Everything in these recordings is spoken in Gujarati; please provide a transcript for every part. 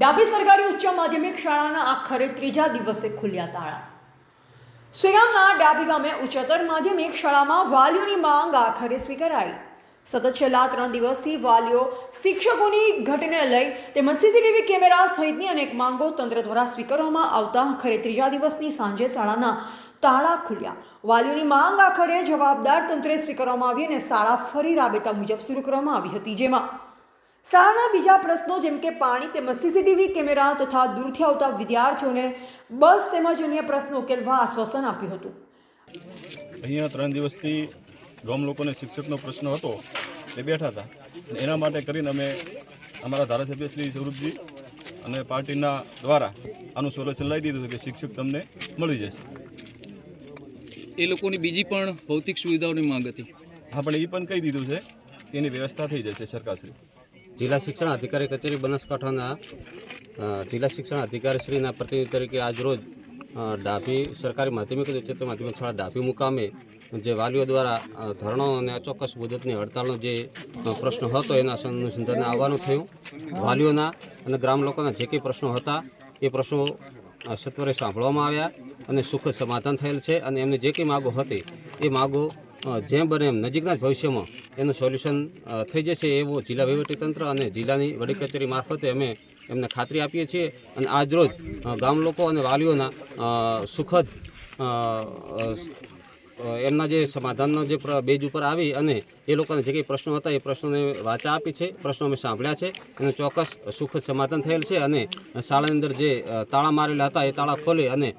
ડાબી સરકારી ઉચ્ચ માધ્યમિક શાળાના આખરે ત્રીજા દિવસે ખુલ્યા તાળા. સુયામના ડાબી ગામે ઉચ્ચતર માધ્યમિક શાળામાં વાલીઓની માંગ આખરે સ્વીકારાઈ. સતત છેલ્લા ત્રણ દિવસથી વાલીઓ શિક્ષકોની ઘટને લઈ તેમજ સીસીટીવી કેમેરા સહિતની અનેક માંગો તંત્ર દ્વારા સ્વીકારવામાં આવતા આખરે ત્રીજા દિવસની સાંજે શાળાના તાળા ખુલ્યા. વાલીઓની માંગ આખરે જવાબદાર તંત્રે સ્વીકારવામાં આવી અને શાળા ફરી રાબેતા મુજબ શરૂ કરવામાં આવી હતી, જેમાં શાળાના બીજા પ્રશ્નો જેમ કે પાણી તેમજ સીસીટીવી કેમેરા તથા દૂરથી આવતા વિદ્યાર્થીઓને બસ તેમજ અન્ય પ્રશ્નો ઉકેલવા આશ્વાસન આપ્યું હતું. અહીંયા ત્રણ દિવસથી ગામ લોકોને શિક્ષકનો પ્રશ્ન હતો. એ બેઠા હતા. અને એના માટે કરીને અમે અમારા ધારાસભ્ય શ્રી સ્વરૂપજી અને પાર્ટીના દ્વારા આનું સોલ્યુશન લાવી દીધું છે કે શિક્ષક તમને મળી જશે. એ લોકોની બીજી પણ ભૌતિક સુવિધાઓની માંગ હતી. હા પણ એ પણ કહી દીધું છે કે એની વ્યવસ્થા થઈ જશે સરકારશ્રી. જિલ્લા શિક્ષણ અધિકારી કચેરી બનાસકાંઠાના જિલ્લા શિક્ષણ અધિકારી શ્રીના પ્રતિનિધિ તરીકે આજરોજ ડાભી સરકારી માધ્યમિક અને ઉચ્ચતર માધ્યમિક શાળા ડાભી મુકામે જે વાલીઓ દ્વારા ધરણો અને અચોક્કસ મુદતની હડતાળનો જે પ્રશ્ન હતો એના અનુસંધાને આવવાનું થયું. વાલીઓના અને ગ્રામ લોકોના જે કંઈ પ્રશ્નો હતા, એ પ્રશ્નો સત્વરે સાંભળવામાં આવ્યા અને સુખદ સમાધાન થયેલ છે અને એમને જે કંઈ માગો હતી, એ માગો જેમ બને એમ નજીકના ભવિષ્યમાં એનું સોલ્યુશન થઈ જશે એવો જિલ્લા વહીવટીતંત્ર અને જિલ્લાની વડી કચેરી મારફતે અમે એમને ખાતરી આપીએ છીએ. અને આજરોજ ગામ લોકો અને વાલીઓના સુખદ એમના જે સમાધાનનો જે બેજ ઉપર આવી અને એ લોકોના જે કંઈ પ્રશ્નો હતા એ પ્રશ્નોને વાચા આપી છે, પ્રશ્નો અમે સાંભળ્યા છે. એનું ચોક્કસ સુખદ સમાધાન થયેલ છે અને શાળાની અંદર જે તાળા મારેલા હતા એ તાળા ખોલી અને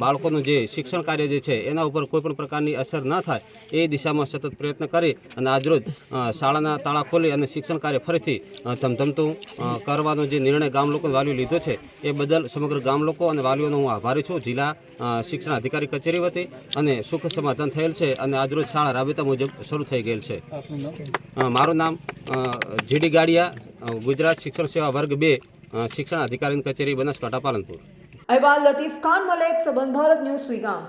બાળકોનું જે શિક્ષણ કાર્ય જે છે એના ઉપર કોઈપણ પ્રકારની અસર ન થાય એ દિશામાં સતત પ્રયત્ન કરી અને આજરોજ શાળાના તાળા ખોલી અને શિક્ષણ કાર્ય ફરીથી ધમધમતું કરવાનો જે નિર્ણય ગામ લોકો વાલીઓ લીધો છે એ બદલ સમગ્ર ગામ લોકો અને વાલીઓનો હું આભારી છું. જિલ્લા શિક્ષણ અધિકારી કચેરી વતી અને સુખ સમાધાન થયેલ છે અને આજરોજ શાળા રાબેતા મુજબ શરૂ થઈ ગયેલ છે. મારું નામ જીડી ગાડિયા ગુજરાત શિક્ષણ સેવા વર્ગ બે શિક્ષણ અધિકારીની કચેરી બનાસકાંઠા પાલનપુર. અહેવાલ લતીફ ખાન મલેક સંબંધ ભારત ન્યૂઝ વિગામ